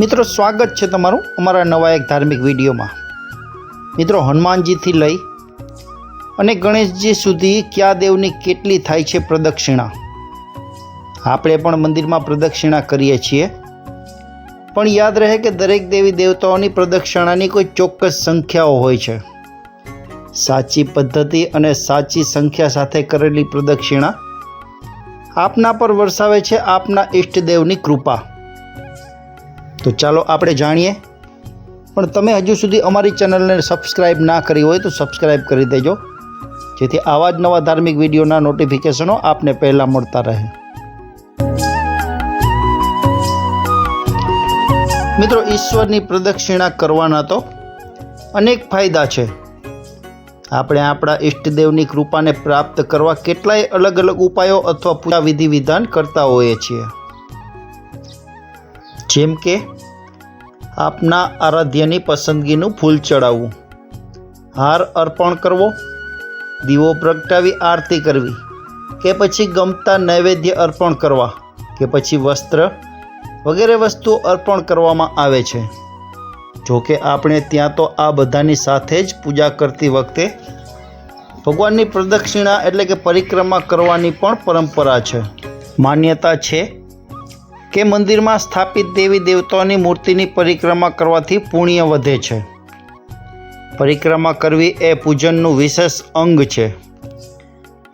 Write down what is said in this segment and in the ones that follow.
મિત્રો, સ્વાગત છે તમારું અમારા નવા એક ધાર્મિક વિડીયોમાં. મિત્રો, હનુમાનજીથી લઈ અને ગણેશજી સુધી કયા દેવની કેટલી થાય છે પ્રદક્ષિણા? આપણે પણ મંદિરમાં પ્રદક્ષિણા કરીએ છીએ. પણ યાદ રહે કે દરેક દેવી દેવતાઓની પ્રદક્ષિણાની કોઈ ચોક્કસ સંખ્યાઓ હોય છે. સાચી પદ્ધતિ અને સાચી સંખ્યા સાથે કરેલી પ્રદક્ષિણા આપના પર વરસાવે છે આપના ઈષ્ટદેવની કૃપા. તો ચાલો આપણે જાણીએ. પણ તમે હજુ સુધી અમારી ચેનલને સબસ્ક્રાઈબ ના કરી હોય તો સબસ્ક્રાઈબ કરી દેજો. જેથી આવા જ નવા ધાર્મિક વિડીયોના નોટિફિકેશનો આપને પહેલાં મળતા રહે. મિત્રો, ઈશ્વરની પ્રદક્ષિણા કરવાના તો અનેક ફાયદા છે. આપણે આપણા ઈષ્ટદેવની કૃપાને પ્રાપ્ત કરવા કેટલાય અલગ અલગ ઉપાયો અથવા પૂજા વિધિ વિધાન કરતા હોઈએ છીએ. જેમ કે આપના આરાધ્યની પસંદગીનું ફૂલ ચડાવવું. હાર અર્પણ કરવો, દીવો પ્રગટાવી, આરતી કરવી કે પછી ગમતા નૈવેદ્ય અર્પણ કરવા કે પછી વસ્ત્ર વગેરે વસ્તુઓ અર્પણ કરવામાં આવે છે. જો કે આપણે ત્યાં તો આ બધાની સાથે જ પૂજા કરતી વખતે ભગવાનની પ્રદક્ષિણા એટલે કે પરિક્રમા કરવાની પણ પરંપરા છે. માન્યતા છે કે મંદિરમાં સ્થાપિત દેવી દેવતાઓની મૂર્તિની પરિક્રમા કરવાથી પુણ્ય વધે છે. પરિક્રમા કરવી એ પૂજનનું વિશેષ અંગ છે.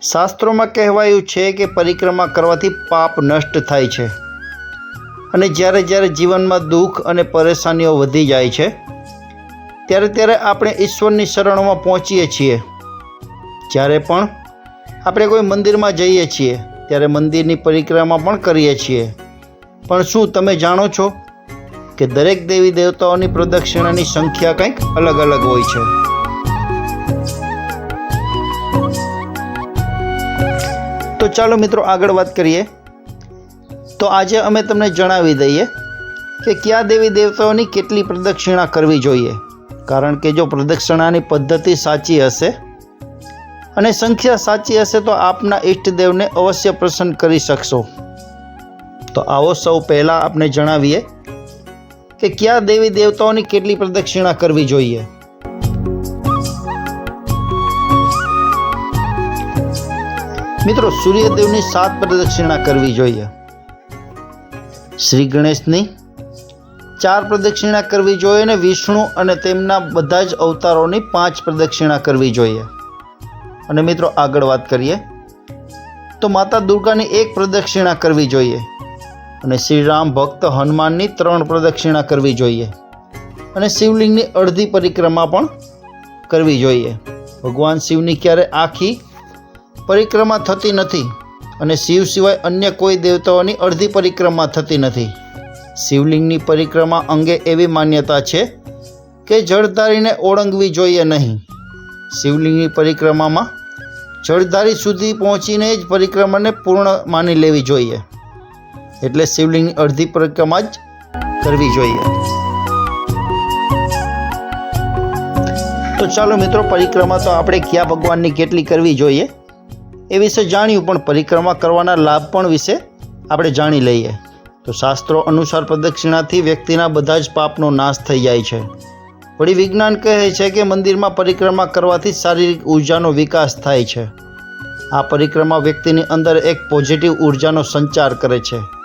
શાસ્ત્રોમાં કહેવાયું છે કે પરિક્રમા કરવાથી પાપ નષ્ટ થાય છે. અને જ્યારે જ્યારે જીવનમાં દુઃખ અને પરેશાનીઓ વધી જાય છે, ત્યારે ત્યારે આપણે ઈશ્વરની શરણોમાં પહોંચીએ છીએ. જ્યારે પણ આપણે કોઈ મંદિરમાં જઈએ છીએ, ત્યારે મંદિરની પરિક્રમા પણ કરીએ છીએ. પણ શું તમે જાણો છો કે દરેક દેવી દેવતાઓની પ્રદક્ષિણાની સંખ્યા કંઈક અલગ અલગ હોય છે? તો ચાલો મિત્રો આગળ વાત કરીએ. તો આજે અમે તમને જણાવી દઈએ કે કયા દેવી દેવતાઓની કેટલી પ્રદક્ષિણા કરવી જોઈએ. કારણ કે જો પ્રદક્ષિણાની પદ્ધતિ સાચી હશે અને સંખ્યા સાચી હશે તો આપના ઈષ્ટદેવને અવશ્ય પ્રસન્ન કરી શકશો. તો આવો સૌ પહેલાં આપણે જણાવીએ કે કયા દેવી દેવતાઓની કેટલી પ્રદક્ષિણા કરવી જોઈએ? મિત્રો, સૂર્યદેવની સાત પ્રદક્ષિણા કરવી જોઈએ. શ્રી ગણેશની ચાર પ્રદક્ષિણા કરવી જોઈએ અને વિષ્ણુ અને તેમના બધા જ અવતારોની પાંચ પ્રદક્ષિણા કરવી જોઈએ. અને મિત્રો, આગળ વાત કરીએ. તો માતા દુર્ગાની એક પ્રદક્ષિણા કરવી જોઈએ. અને શ્રીરામ ભક્ત હનુમાનની ત્રણ પ્રદક્ષિણા કરવી જોઈએ અને શિવલિંગની અડધી પરિક્રમા પણ કરવી જોઈએ. ભગવાન શિવની ક્યારે આખી પરિક્રમા થતી નથી અને શિવ સિવાય અન્ય કોઈ દેવતાઓની અડધી પરિક્રમા થતી નથી. શિવલિંગની પરિક્રમા અંગે એવી માન્યતા છે કે જળધારીને ઓળંગવી જોઈએ નહીં. શિવલિંગની પરિક્રમામાં જળધારી સુધી પહોંચીને જ પરિક્રમાને પૂર્ણ માની લેવી જોઈએ. એટલે શિવલિંગની અડધી પરિક્રમા જ કરવી જોઈએ. તો ચાલો મિત્રો, પરિક્રમા તો આપણે કયા ભગવાનની કેટલી કરવી જોઈએ એ વિશે જાણ્યું, પણ પરિક્રમા કરવાના લાભ પણ વિશે આપણે જાણી લઈએ. તો શાસ્ત્રો અનુસાર પ્રદક્ષિણાથી વ્યક્તિના બધા જ પાપનો નાશ થઈ જાય છે. વળી વિજ્ઞાન કહે છે કે મંદિરમાં પરિક્રમા કરવાથી શારીરિક ઉર્જાનો વિકાસ થાય છે. આ પરિક્રમા વ્યક્તિની અંદર એક પોઝિટિવ ઉર્જાનો સંચાર કરે છે.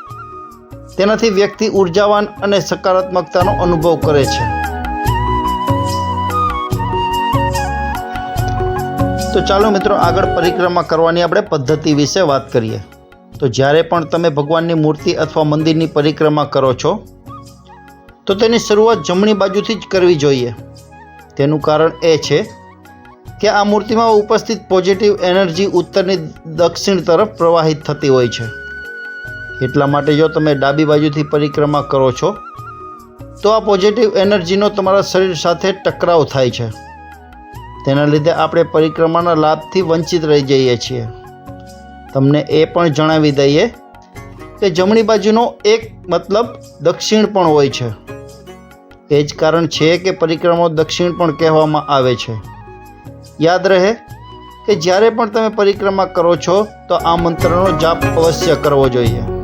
તેનાથી વ્યક્તિ ઉર્જાવાન અને સકારાત્મકતાનો અનુભવ કરે છે. તો ચાલો મિત્રો આગળ પરિક્રમા કરવાની આપણે પદ્ધતિ વિશે વાત કરીએ. તો જ્યારે પણ તમે ભગવાનની મૂર્તિ અથવા મંદિરની પરિક્રમા કરો છો, તો તેની શરૂઆત જમણી બાજુથી જ કરવી જોઈએ. તેનું કારણ એ છે કે આ મૂર્તિમાં ઉપસ્થિત પોઝિટિવ એનર્જી ઉત્તરની દક્ષિણ તરફ પ્રવાહિત થતી હોય છે. એટલા માટે જો તમે ડાબી બાજુથી પરિક્રમા કરો છો, તો આ પોઝિટિવ એનર્જીનો તમારા શરીર સાથે ટકરાવ થાય છે. તેના લીધે આપણે પરિક્રમાના લાભથી વંચિત રહી જઈએ છીએ. તમને એ પણ જણાવી દઈએ કે જમણી બાજુનો એક મતલબ દક્ષિણ પણ હોય છે. એ જ કારણ છે કે પરિક્રમાઓ દક્ષિણ પણ કહેવામાં આવે છે. યાદ રહે કે જ્યારે પણ તમે પરિક્રમા કરો છો, તો આ મંત્રનો જાપ અવશ્ય કરવો જોઈએ.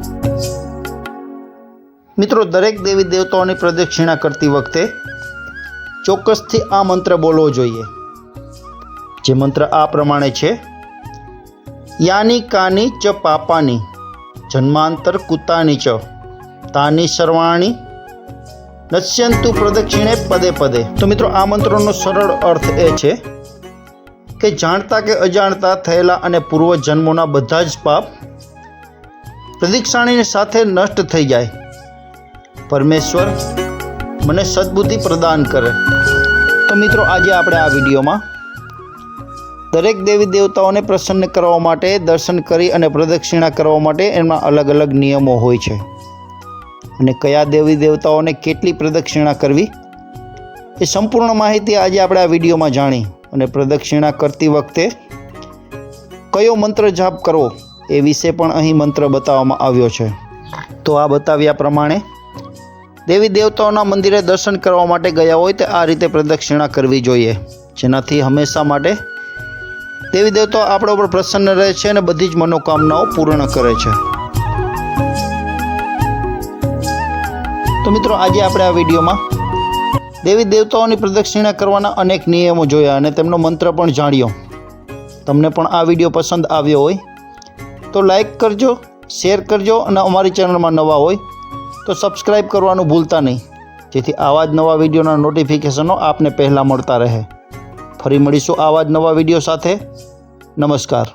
મિત્રો, દરેક દેવી દેવતાઓની પ્રદક્ષિણા કરતી વખતે ચોક્કસથી આ મંત્ર બોલવો જોઈએ. જે મંત્ર આ પ્રમાણે છે, યાની કાની ચ પાપાની, જન્માંતર કુતાની ચ, તાની સર્વાણી નશ્યંતુ પ્રદક્ષિણે પદે પદે. તો મિત્રો, આ મંત્રનો સરળ અર્થ એ છે કે જાણતા કે અજાણતા થયેલા અને પૂર્વ જન્મોના બધા જ પાપ પ્રદીક્ષાણીની સાથે નષ્ટ થઈ જાય. પરમેશ્વર મને સદબુદ્ધિ પ્રદાન કરે. તો મિત્રો, આજે આપણે આ વિડીયોમાં દરેક દેવી દેવતાઓને પ્રસન્ન કરવા માટે, દર્શન કરી અને પ્રદક્ષિણા કરવા માટે એમાં અલગ અલગ નિયમો હોય છે. અને કયા દેવી દેવતાઓને કેટલી પ્રદક્ષિણા કરવી, એ સંપૂર્ણ માહિતી આજે આપણે આ વિડીયોમાં જાણી અને પ્રદક્ષિણા કરતી વખતે કયો મંત્ર જાપ કરવો એ વિશે પણ અહીં મંત્ર બતાવવામાં આવ્યો છે. તો આ બતાવ્યા પ્રમાણે દેવી દેવતાઓના મંદિરે દર્શન કરવા માટે ગયા હોય તે આ રીતે પ્રદક્ષિણા કરવી જોઈએ. જેનાથી હંમેશા માટે દેવી દેવતાઓ આપણા ઉપર પ્રસન્ન રહે છે અને બધી જ મનોકામનાઓ પૂર્ણ કરે છે. તો મિત્રો, આજે આપણે આ વિડીયોમાં દેવી દેવતાઓની પ્રદક્ષિણા કરવાના અનેક નિયમો જોયા અને તેમનો મંત્ર પણ જાણ્યો. તમને પણ આ વીડિયો પસંદ આવ્યો હોય તો લાઈક કરજો, શેર કરજો અને અમારી ચેનલમાં નવા હોય તો સબસ્ક્રાઈબ કરવાનું ભૂલતા નહીં. જેથી આવા જ નવા વિડીયોના નોટિફિકેશનો આપને પહેલાં મળતા રહે. ફરી મળીશું આવા જ નવા વીડિયો સાથે. નમસ્કાર.